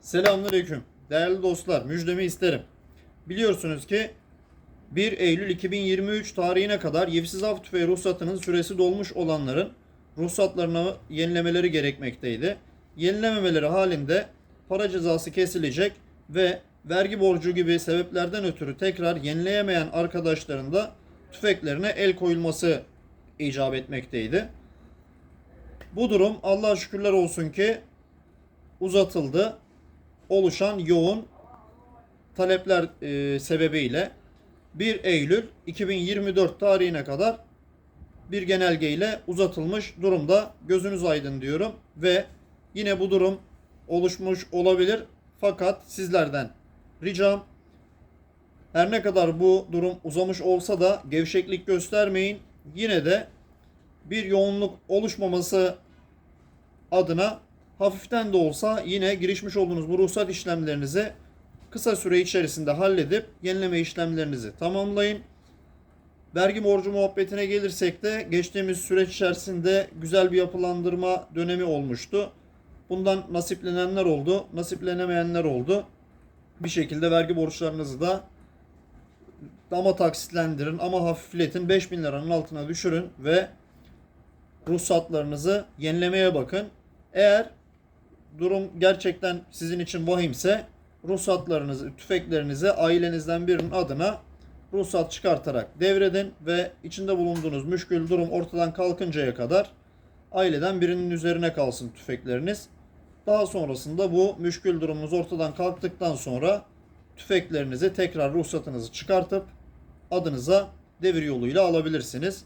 Selamünaleyküm. Değerli dostlar, müjdemi isterim. Biliyorsunuz ki 1 Eylül 2023 tarihine kadar yivsiz av tüfeği ruhsatının süresi dolmuş olanların ruhsatlarını yenilemeleri gerekmekteydi. Yenilememeleri halinde para cezası kesilecek ve vergi borcu gibi sebeplerden ötürü tekrar yenileyemeyen arkadaşların da tüfeklerine el koyulması icap etmekteydi. Bu durum Allah'a şükürler olsun ki uzatıldı. Oluşan yoğun talepler e, sebebiyle 1 Eylül 2024 tarihine kadar bir genelgeyle uzatılmış durumda. Gözünüz aydın diyorum ve yine bu durum oluşmuş olabilir. Fakat sizlerden ricam her ne kadar bu durum uzamış olsa da gevşeklik göstermeyin. Yine de bir yoğunluk oluşmaması adına hafiften de olsa yine girişmiş olduğunuz bu ruhsat işlemlerinizi kısa süre içerisinde halledip yenileme işlemlerinizi tamamlayın. Vergi borcu muhabbetine gelirsek de geçtiğimiz süreç içerisinde güzel bir yapılandırma dönemi olmuştu. Bundan nasiplenenler oldu, nasiplenemeyenler oldu. Bir şekilde vergi borçlarınızı da ama taksitlendirin ama hafifletin 5000 liranın altına düşürün ve ruhsatlarınızı yenilemeye bakın. Eğer durum gerçekten sizin için vahimse ruhsatlarınızı, tüfeklerinizi ailenizden birinin adına ruhsat çıkartarak devredin ve içinde bulunduğunuz müşkül durum ortadan kalkıncaya kadar aileden birinin üzerine kalsın tüfekleriniz. Daha sonrasında bu müşkül durumunuz ortadan kalktıktan sonra tüfeklerinizi tekrar ruhsatınızı çıkartıp adınıza devir yoluyla alabilirsiniz.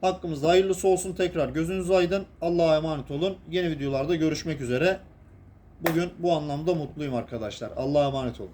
Hakkımızda hayırlısı olsun tekrar gözünüz aydın. Allah'a emanet olun. Yeni videolarda görüşmek üzere. Bugün bu anlamda mutluyum arkadaşlar. Allah'a emanet olun.